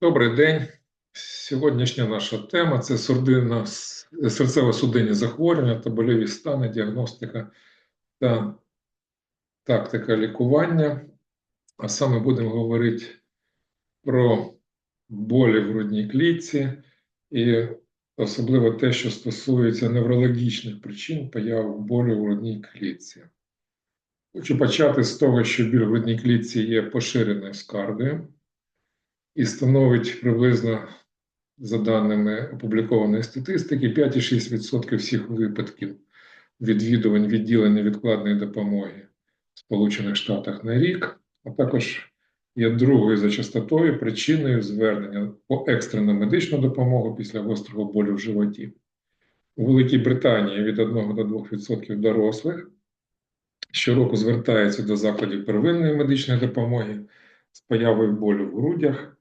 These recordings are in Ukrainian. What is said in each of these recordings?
Добрий день. Сьогоднішня наша тема це серцево-судинні захворювання та больові стани, діагностика та тактика лікування. А саме будемо говорити про болі в грудній клітці і особливо те, що стосується неврологічних причин появи болю в грудній клітці. Хочу почати з того, що біль в грудній клітці є поширеною скаргою і становить приблизно, за даними опублікованої статистики, 5,6% всіх випадків відвідувань відділень невідкладної допомоги в Сполучених Штатах на рік, а також є другою за частотою причиною звернення по екстрену медичну допомогу після гострого болю в животі. У Великій Британії від 1 до 2% дорослих щороку звертаються до закладів первинної медичної допомоги з появою болю в грудях.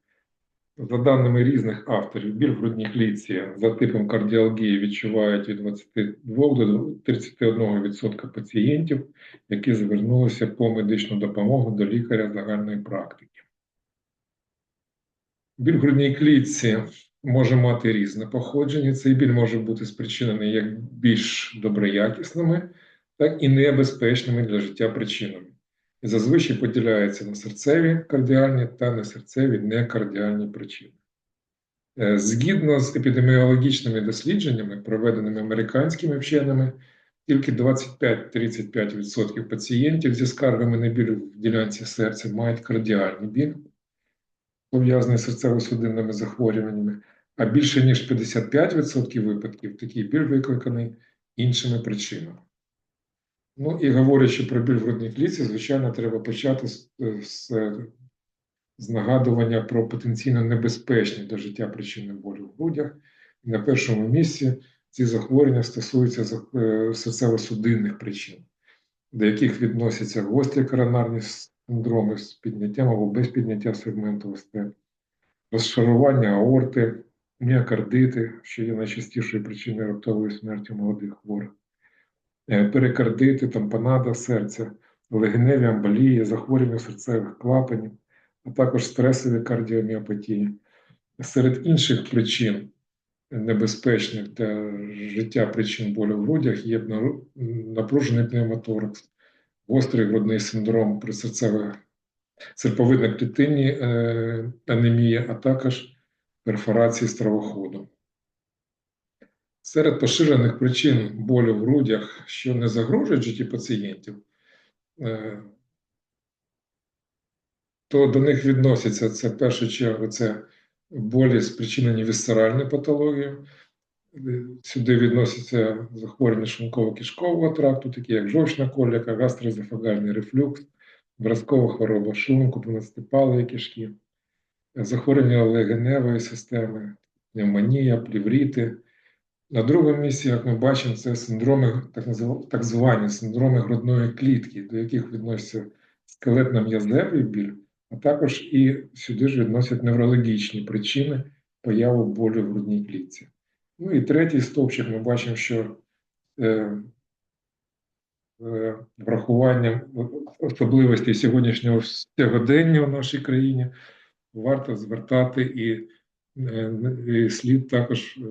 За даними різних авторів, біль в грудній клітці за типом кардіалгії відчувають від 22 до 31% пацієнтів, які звернулися по медичну допомогу до лікаря загальної практики. Біль в грудній клітці може мати різне походження. Цей біль може бути спричинений як більш доброякісними, так і небезпечними для життя причинами зазвичай поділяється на серцеві кардіальні та несерцеві некардіальні причини. Е, згідно з епідеміологічними дослідженнями, проведеними американськими вченими, тільки 25-35% пацієнтів зі скаргами на біль в ділянці серця мають кардіальний біль, пов'язаний з серцево-судинними захворюваннями, а більше ніж 55% випадків такий біль викликаний іншими причинами. Ну і говорячи про біль в грудній клітці, звичайно, треба почати з, з, з нагадування про потенційно небезпечні для життя причини болю в грудях. І на першому місці ці захворювання стосуються е, серцево-судинних причин, до яких відносяться гострі коронарні синдроми з підняттям або без підняття сегменту ОСТ, розшарування аорти, міокардити, що є найчастішою причиною раптової смерті молодих хворих. Е, перикардити, тампонада серця, легеневі амболії, захворювання серцевих клапанів, а також стресові кардіоміопатії. Серед інших причин небезпечних для життя причин болю в грудях є напружений пневмоторакс, гострий грудний синдром при серповидно клітинній е, анемії, а також перфорації стравоходу. Серед поширених причин болю в грудях, що не загрожують житті пацієнтів, е, то до них відносяться це в першу чергу це болі, спричинені вісцеральною патологією. Сюди відносяться захворювання шлунково-кишкового тракту, такі як жовчна коліка, гастроезофагальний рефлюкс, вразкова хвороба шлунку, понастипалої кишки, захворювання легеневої системи, пневмонія, плівріти. На другому місці, як ми бачимо, це синдроми, так звані синдроми грудної клітки, до яких відносяться скелетно м'язевий біль, а також і сюди ж відносять неврологічні причини появи болю в грудній клітці. Ну і третій стовпчик ми бачимо, що е, е, врахуванням особливостей сьогоднішнього сьогодення в нашій країні варто звертати і слід також е,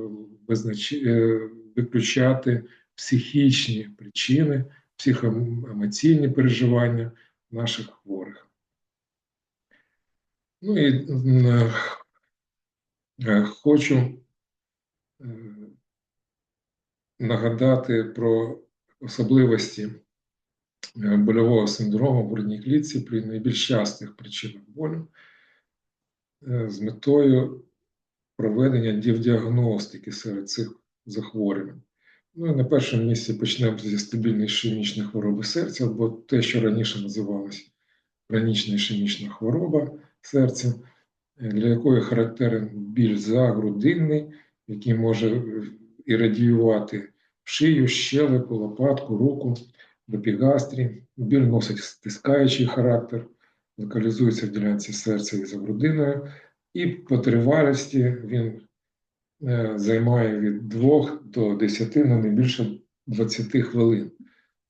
визнач... Е, виключати психічні причини, психоемоційні переживання наших хворих. Ну і хочу нагадати про особливості больового синдрому в грудній клітці при найбільш частих причинах болю з метою проведення діагностики серед цих захворювань. Ну і на першому місці почнемо зі стабільної ішемічної хвороби серця, або те, що раніше називалося хронічна ішемічна хвороба серця, для якої характерен біль загрудинний, який може ірадіювати шию, щелепу, лопатку, руку, до. Біль носить стискаючий характер, локалізується в ділянці серця і за грудиною, і по тривалості він е, займає від 2 до 10, ну не більше 20 хвилин.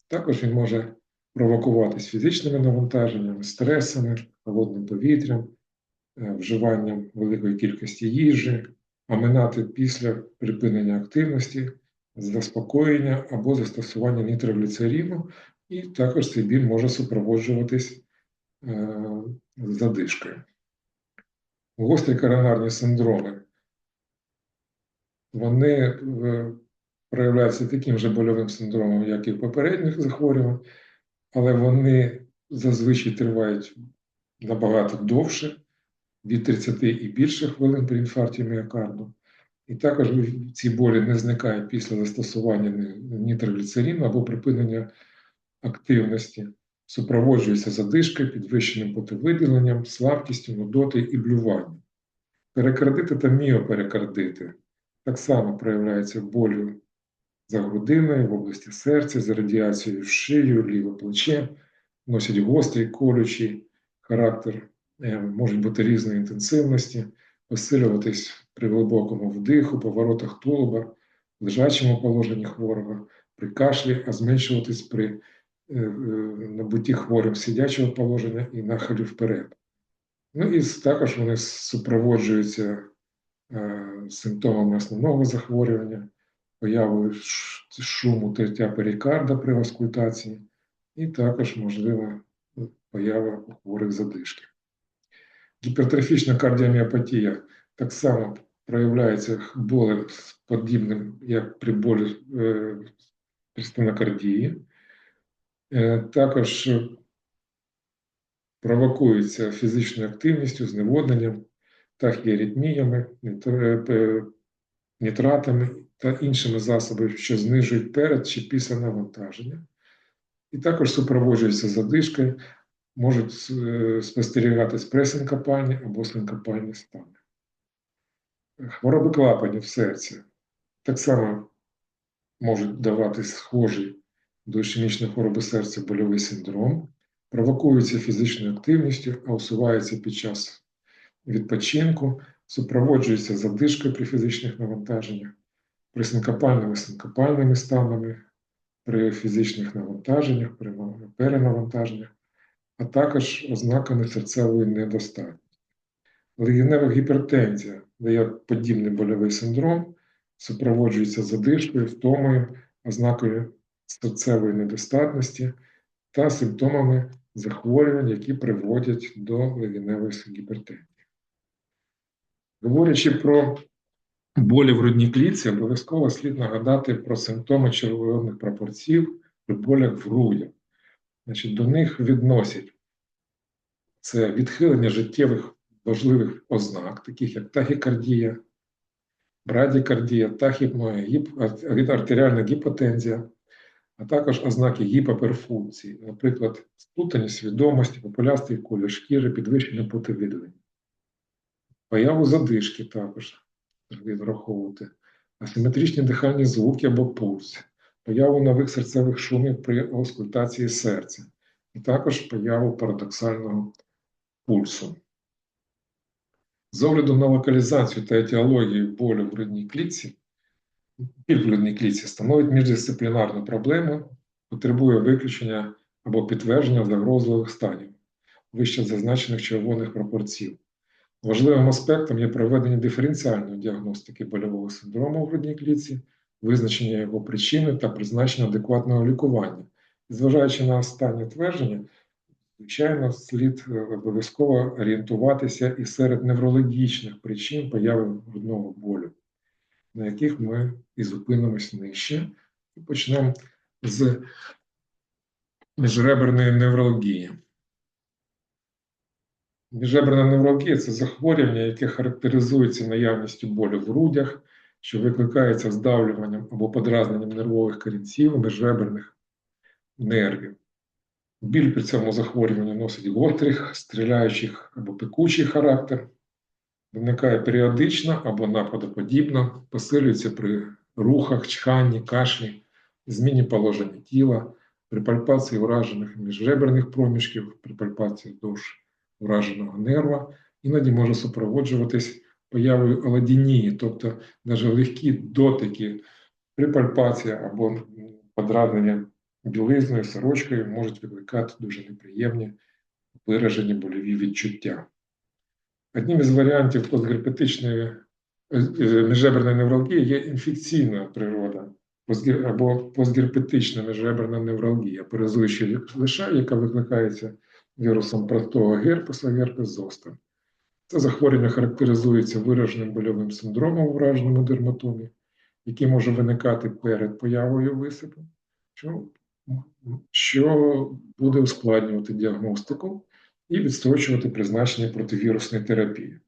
Також він може провокуватись фізичними навантаженнями, стресами, холодним повітрям, е, вживанням великої кількості їжі, оминати після припинення активності, заспокоєння або застосування нітрогліцерину, і також цей біль може супроводжуватись е, задишкою. Гострі коронарні синдроми вони е, проявляються таким же больовим синдромом, як і в попередніх захворювань, але вони зазвичай тривають набагато довше, від 30 і більше хвилин при інфаркті міокарду. І також ці болі не зникають після застосування нітрогліцерину або припинення активності, супроводжується задишкою, підвищеним потовиділенням, слабкістю, нудотою і блюванням. Перикардити та міоперикардити так само проявляються болю за грудиною, в області серця, з радіацією в шию, ліве плече, носять гострий, колючий характер, е, можуть бути різної інтенсивності, посилюватись при глибокому вдиху, поворотах тулуба, лежачому положенні хворого, при кашлі, а зменшуватись при е, е, набутті хворим сидячого положення і нахилі вперед. Ну і також вони супроводжуються е, симптомами основного захворювання, появою шуму тертя перикарда при аскультації, і також можлива поява у хворих задишки. Гіпертрофічна кардіоміопатія так само проявляється болем подібним, як при болі е, при стенокардії. Е, також провокується фізичною активністю, зневодненням, тахіаритміями, е, нітратами та іншими засобами, що знижують перед чи після навантаження. І також супроводжується задишкою, можуть е, спостерігатись пресинкопальні або синкопальні стани. Хвороби клапанів серця так само можуть давати схожий до ішемічної хвороби серця больовий синдром, провокуються фізичною активністю, а усуваються під час відпочинку, супроводжуються задишкою при фізичних навантаженнях, при синкопальними синкопальними станами, при фізичних навантаженнях, при перенавантаженнях, а також ознаками серцевої недостатності. Легенева гіпертензія дає подібний больовий синдром, супроводжується задишкою, втомою, ознакою серцевої недостатності та симптомами захворювань, які приводять до легеневої гіпертензії. Говорячи про болі в грудній клітці, обов'язково слід нагадати про симптоми червоних прапорців при болях в грудях. Значить, до них відносять це відхилення життєвих важливих ознак, таких як тахікардія, брадікардія, тахіпноя, гіп... артеріальна гіпотензія, а також ознаки гіпоперфункції, наприклад, сплутані свідомості, популястий колір шкіри, підвищення потовідування. Появу задишки також слід враховувати, асиметричні дихальні звуки або пульс, появу нових серцевих шумів при аускультації серця, і також появу парадоксального пульсу. З огляду на локалізацію та етіологію болю в грудній клітці, біль в грудній клітці становить міждисциплінарну проблему, потребує виключення або підтвердження загрозливих станів, вище зазначених червоних пропорцій. Важливим аспектом є проведення диференціальної діагностики больового синдрому в грудній клітці, визначення його причини та призначення адекватного лікування. І зважаючи на останнє твердження, звичайно, слід е, обов'язково орієнтуватися і серед неврологічних причин появи грудного болю, на яких ми і зупинимось нижче, і почнемо з міжреберної неврології. Міжреберна неврологія це захворювання, яке характеризується наявністю болю в грудях, що викликається здавлюванням або подразненням нервових корінців міжреберних нервів. Біль при цьому захворюванні носить гострий, стріляючих або пекучий характер, виникає періодично або нападоподібно, посилюється при рухах, чханні, кашлі, зміні положення тіла, при пальпації уражених міжреберних проміжків, при пальпації вздовж ураженого нерва, іноді може супроводжуватись появою аладінії, тобто навіть легкі дотики при пальпації або подразнення білизною, сорочкою можуть викликати дуже неприємні виражені больові відчуття. Одним із варіантів постгерпетичної е, е, невралгії є інфекційна природа або постгерпетична міжреберна невралгія, паразуюча лиша, яка викликається вірусом простого герпесу, герпес зостер. Це захворювання характеризується вираженим больовим синдромом у враженому дерматомі, який може виникати перед появою висипу, що буде ускладнювати діагностику і відстрочувати призначення противірусної терапії.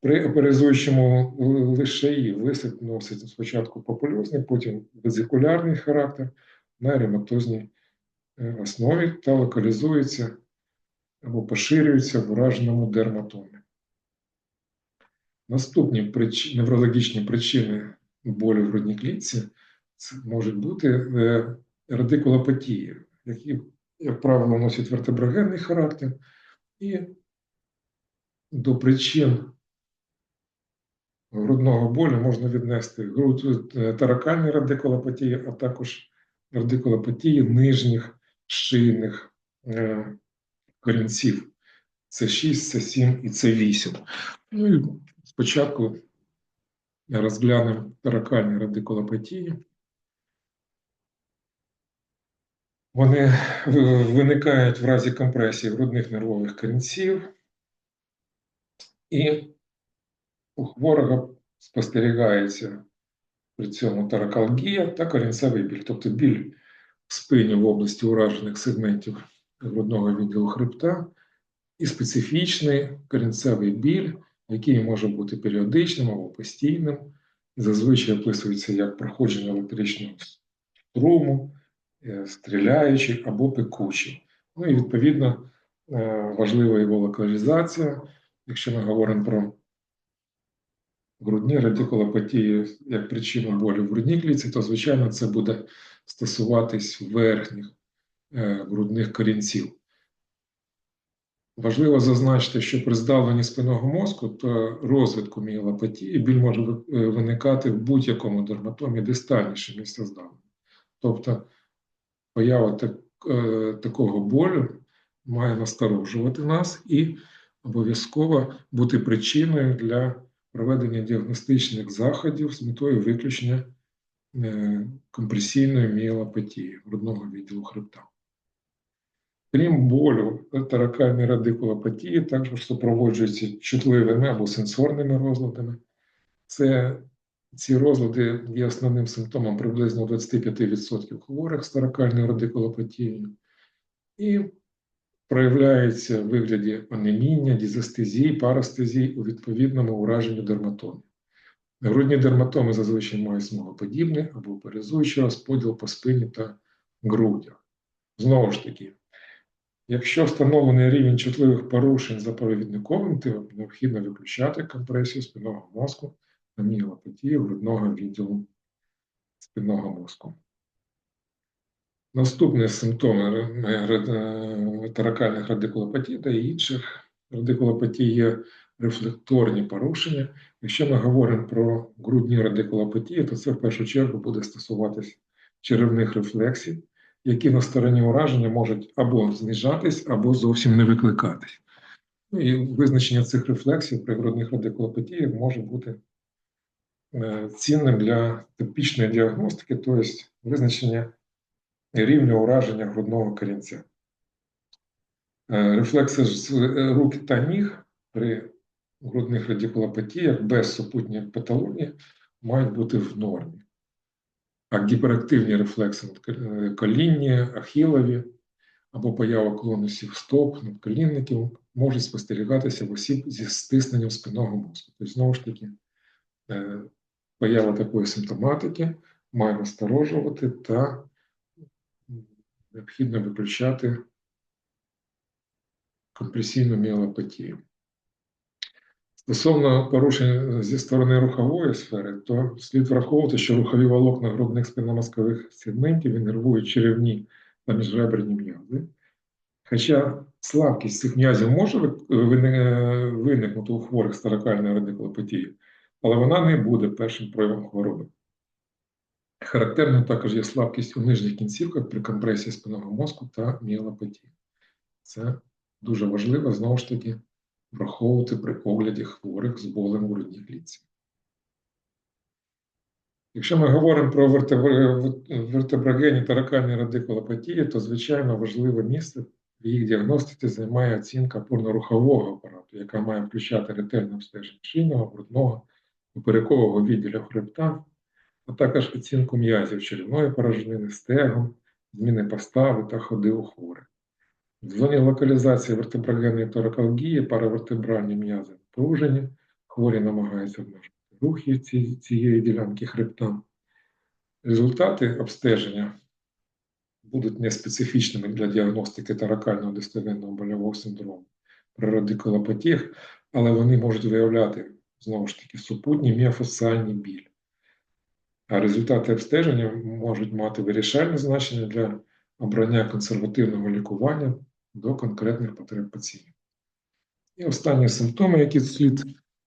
При оперизуючому лишеї висип носить спочатку попульозний, потім везикулярний характер на рематозній е, основі та локалізується або поширюється в ураженому дерматомі. Наступні прич... неврологічні причини болю в грудній клітці можуть бути е, радикулопатії, які, як правило, носять вертеброгенний характер, і до причин грудного болю можна віднести е, таракальні радикулопатії, а також радикулопатії нижніх шийних е, корінців. Це 6, це 7 і це 8. Ну і спочатку розглянемо таракальні радикулопатії. Вони виникають в разі компресії грудних нервових корінців, і у хворого спостерігається при цьому таракалгія та корінцевий біль, тобто біль в спині в області уражених сегментів грудного відділу хребта і специфічний корінцевий біль, який може бути періодичним або постійним, зазвичай описується як проходження електричного струму, е, або пекучий. Ну і відповідно е, важлива його локалізація. Якщо ми говоримо про грудні радикулопатії як причину болю в грудній клітці, то звичайно це буде стосуватись верхніх е, грудних корінців. Важливо зазначити, що при здавленні спинного мозку та розвитку мієлопатії біль може виникати в будь-якому дерматомі дистальніше місця здавлення. Тобто поява так, е, такого болю має насторожувати нас і обов'язково бути причиною для проведення діагностичних заходів з метою виключення е, компресійної мієлопатії грудного відділу хребта. Крім болю, таракальні радикулопатії також супроводжуються чутливими або сенсорними розладами. Це, ці розлади є основним симптомом приблизно 25% хворих з таракальною радикулопатією і проявляються в вигляді анеміння, дізестезії, парастезії у відповідному ураженні дерматомі. Грудні дерматоми зазвичай мають смугоподібний або перезуючий розподіл по спині та грудях. Знову ж таки, Якщо встановлений рівень чутливих порушень за провідниковим типом, необхідно виключати компресію спинного мозку на грудного відділу спинного мозку. Наступні симптоми е, таракальних радикулопатій та інших радикулопатій є рефлекторні порушення. Якщо ми говоримо про грудні радикулопатії, то це в першу чергу буде стосуватись черевних рефлексів, які на стороні ураження можуть або знижатись, або зовсім не викликатись. Ну, і визначення цих рефлексів при грудних радикулопатіях може бути цінним для типічної діагностики, тобто визначення рівня ураження грудного корінця. Е, Рефлекси з е, рук та ніг при грудних радикулопатіях без супутньої патології мають бути в нормі. А гіперактивні рефлекси е, колінні, ахілові або поява клонусів стоп, надколінників можуть спостерігатися в осіб зі стисненням спинного мозку. Тобто, знову ж таки, е, поява такої симптоматики має насторожувати та необхідно виключати компресійну міелопатію. Стосовно порушень зі сторони рухової сфери, то слід враховувати, що рухові волокна грудних спинномозкових сегментів інервують черевні та міжреберні м'язи. Хоча слабкість цих м'язів може виникнути у хворих з таракальною радикулопатією, але вона не буде першим проявом хвороби. Характерним також є слабкість у нижніх кінцівках при компресії спинного мозку та міелопатії. Це дуже важливо знову ж таки враховувати при огляді хворих з болем у грудній клітці. Якщо ми говоримо про вертебр- вертеброгенні таракальні радикулопатії, то звичайно важливе місце в їх діагностиці займає оцінка опорно-рухового апарату, яка має включати ретельне обстеження шийного, грудного, поперекового відділу хребта, а також оцінку м'язів черевної порожнини, стегон, зміни постави та ходи у хворих. В зоні локалізації вертеброгенної торакалгії паравертебральні м'язи напружені, хворі намагаються обмежити рухи цієї ділянки хребта. Результати обстеження будуть неспецифічними для діагностики таракального дистогенного больового синдрому при радикулопатіях, але вони можуть виявляти знову ж таки супутній міофасціальний біль. А результати обстеження можуть мати вирішальне значення для обрання консервативного лікування до конкретних потреб пацієнта. І останні симптоми, які слід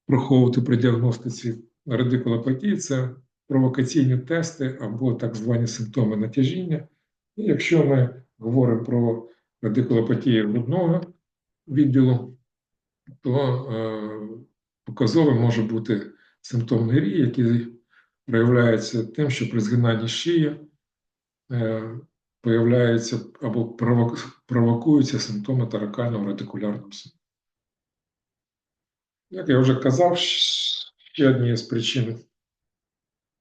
враховувати при діагностиці радикулопатії, це провокаційні тести або так звані симптоми натяжіння. І якщо ми говоримо про радикулопатію грудного відділу, то е, показовим може бути симптом нирії, який проявляється тим, що при згинанні шиї е, появляються або провокуються симптоми таракального радикулярного синдрому. Як я вже казав, ще однією з причин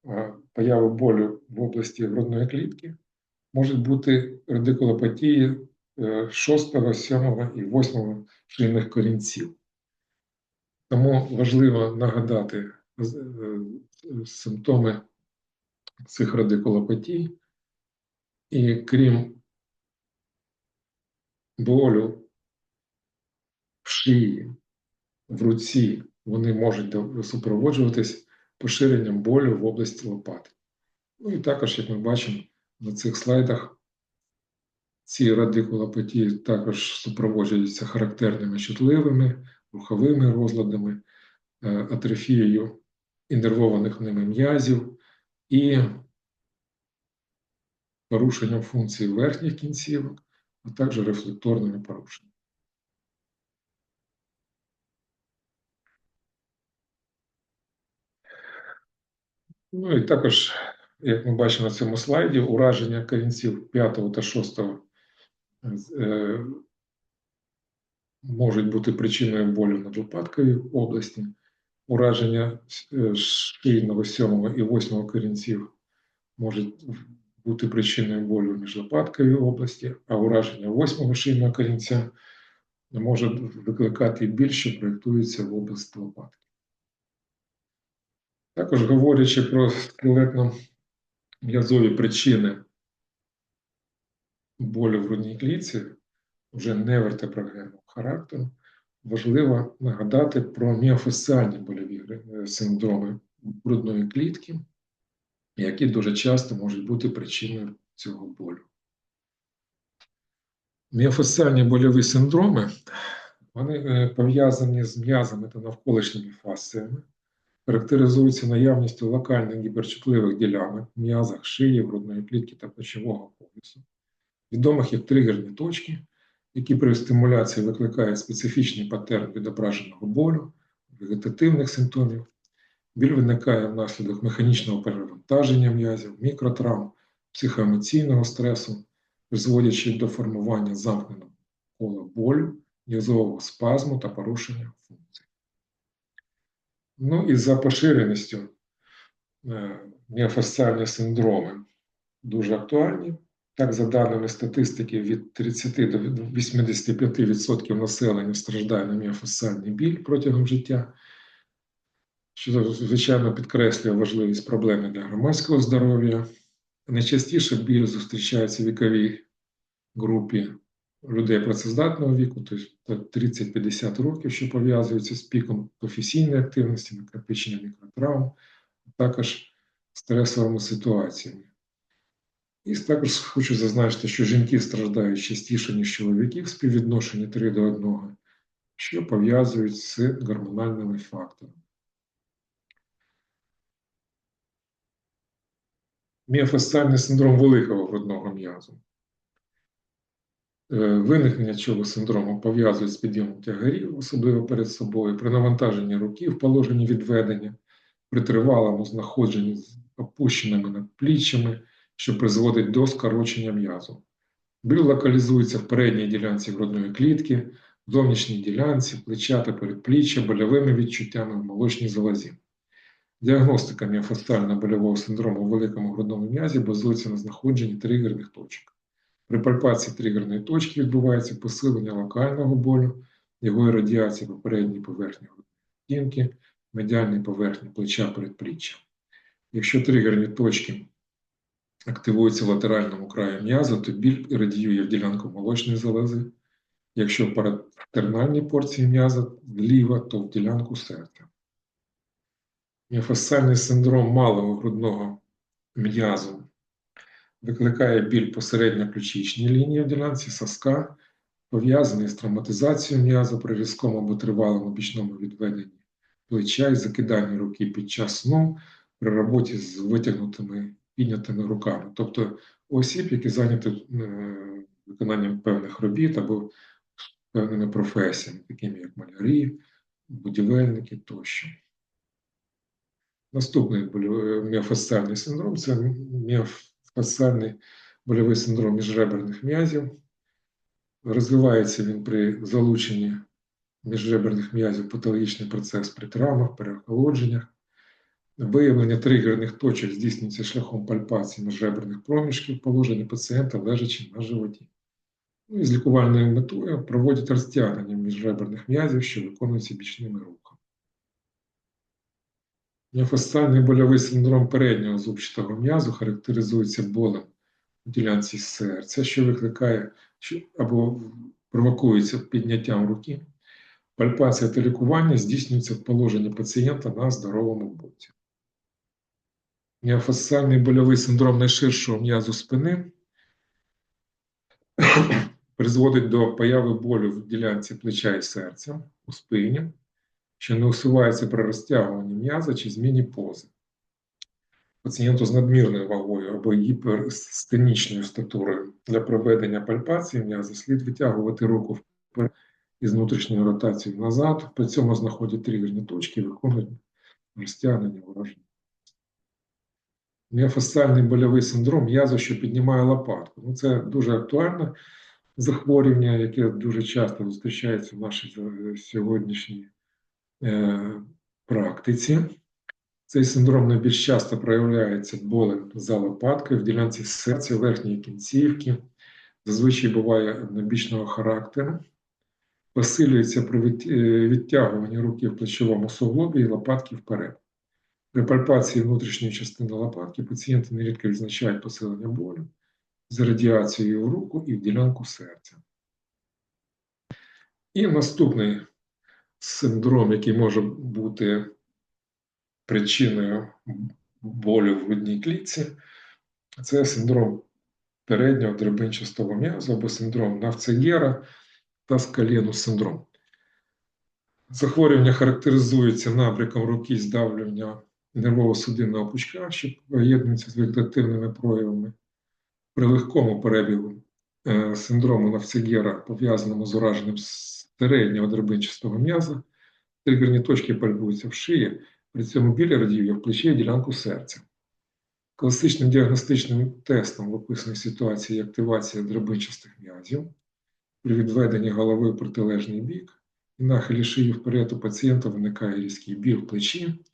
е, появи болю в області грудної клітки можуть бути радикулопатії 6, 7 і 8 шийних корінців. Тому важливо нагадати е, симптоми цих радикулопатій. І крім болю в шиї, в руці, вони можуть супроводжуватись поширенням болю в області лопати. Ну і також, як ми бачимо на цих слайдах, ці радикулопатії також супроводжуються характерними чутливими, руховими розладами, е, атрофією іннервованих ними м'язів і порушенням функції верхніх кінцівок, а також рефлекторними порушеннями. Ну і також, як ми бачимо на цьому слайді, ураження корінців 5 та 6 е, можуть бути причиною болю надлопатковій області, ураження е, шийного 7 і 8 корінців можуть бути причиною болю в міжлопатковій області, а ураження 8 шийного корінця може викликати біль, що проєктується в область лопатки. Також говорячи про скелетно-м'язові причини болю в грудній клітці, вже не вертеброгенного характеру, важливо нагадати про міофасціальні больові е, синдроми грудної клітки, які дуже часто можуть бути причиною цього болю. Міофасціальні больові синдроми вони е, пов'язані з м'язами та навколишніми фасціями, характеризуються наявністю локальних гіперчутливих ділянок в м'язах шиї, грудної клітки та плечового поясу, відомих як тригерні точки, які при стимуляції викликають специфічний патерн відображеного болю, вегетативних симптомів. Біль виникає внаслідок механічного перевантаження м'язів, мікротравм, психоемоційного стресу, призводячи до формування замкненого кола болю, м'язового спазму та порушення функцій. Ну і за поширеністю е, міофасціальні синдроми дуже актуальні. Так, за даними статистики, від 30 до 85% населення страждає на міофасціальний біль протягом життя, що, звичайно, підкреслює важливість проблеми для громадського здоров'я. Найчастіше біль зустрічається в віковій групі людей працездатного віку, тобто 30-50 років, що пов'язується з піком професійної активності, накопичення мікротравм, а також стресовими ситуаціями. І також хочу зазначити, що жінки страждають частіше, ніж чоловіки в співвідношенні 3 до 1, що пов'язують з гормональними факторами. Міофасціальний синдром великого грудного м'язу. Е, Виникнення цього синдрому пов'язують з підйомом тягарів, особливо перед собою, при навантаженні руки в положенні відведення, при тривалому знаходженні з опущеними надпліччями, що призводить до скорочення м'язу. Біль локалізується в передній ділянці грудної клітки, в зовнішній ділянці, плеча та передпліччя, больовими відчуттями в молочній залозі. Діагностика міофасциально-больового синдрому у великому грудному м'язі базується на знаходженні тригерних точок. При пальпації тригерної точки відбувається посилення локального болю, його радіація по передній поверхні грудної стінки, медіальній поверхні плеча передпліччя. Якщо тригерні точки активуються в латеральному краї м'яза, то біль радіює в ділянку молочної залози. Якщо в паратернальній порції м'яза зліва, то в ділянку серця. Міофасціальний синдром малого грудного м'язу викликає біль посередньо ключичній лінії в ділянці соска, пов'язаний з травматизацією м'яза при різкому або тривалому бічному відведенні плеча і закиданні руки під час сну при роботі з витягнутими піднятими руками. Тобто осіб, які зайняті е, виконанням певних робіт або певними професіями, такими як малярі, будівельники тощо. Наступний болю- міофасціальний синдром це міофасціальний больовий синдром міжреберних м'язів. Розвивається він при залученні міжреберних м'язів патологічний процес при травмах, при охолодженнях. Виявлення тригерних точок здійснюється шляхом пальпації міжреберних проміжків, положення пацієнта лежачи на животі. Ну, і з лікувальною метою проводять розтягнення міжреберних м'язів, що виконуються бічними рухами. Міофасціальний больовий синдром переднього зубчатого м'язу характеризується болем в ділянці серця, що викликає або провокується підняттям руки. Пальпація та лікування здійснюється в положенні пацієнта на здоровому боці. Міофасціальний больовий синдром найширшого м'язу спини призводить до появи болю в ділянці плеча і серця у спині, що не усувається при розтягуванні м'яза чи зміні пози. Пацієнту з надмірною вагою або гіперстенічною статурою для проведення пальпації м'яза слід витягувати руку вперед із внутрішньою ротацією назад, при цьому знаходять тригерні точки і виконують розтягнення ворожні. Міофасціальний больовий синдром м'язу, що піднімає лопатку. Ну, це дуже актуальне захворювання, яке дуже часто зустрічається в нашій сьогоднішній е, практиці. Цей синдром найбільш часто проявляється болем за лопаткою в ділянці серця, верхньої кінцівки, зазвичай буває однобічного характеру, посилюється при е, відтягуванні руки в плечовому суглобі і лопатки вперед. При пальпації внутрішньої частини лопатки пацієнти нерідко відзначають посилення болю з радіацією в руку і в ділянку серця. І наступний синдром, який може бути причиною болю в грудній клітці, це синдром переднього драбинчастого м'язу або синдром Навцегера та скаленус синдром. Захворювання характеризується набряком руки здавлення нервово-судинного пучка, що поєднується з вегетативними проявами. При легкому перебігу е, синдрому Навцегера, пов'язаному з ураженням середнього драбинчастого м'яза, тригерні точки пальбуються в шиї, при цьому біль радіює в плечі і ділянку серця. Класичним діагностичним тестом в описаній ситуації є активація драбинчастих м'язів при відведенні голови в протилежний бік і нахилі шиї вперед у пацієнта виникає різкий біль в плечі,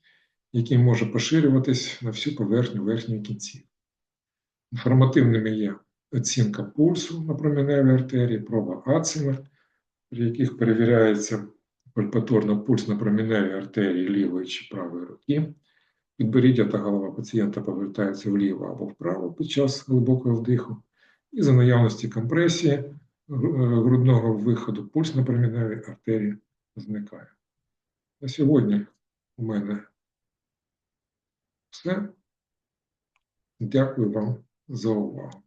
який може поширюватись на всю поверхню верхньої кінці. Інформативними є оцінка пульсу на променевій артерії, проба ацимер, при яких перевіряється пальпаторно пульс на променевій артерії лівої чи правої руки. Підборіддя та голова пацієнта повертаються вліво або вправо під час глибокого вдиху. І за наявності компресії е, грудного виходу пульс на променевій артерії зникає. На сьогодні у мене все. Дякую вам за увагу.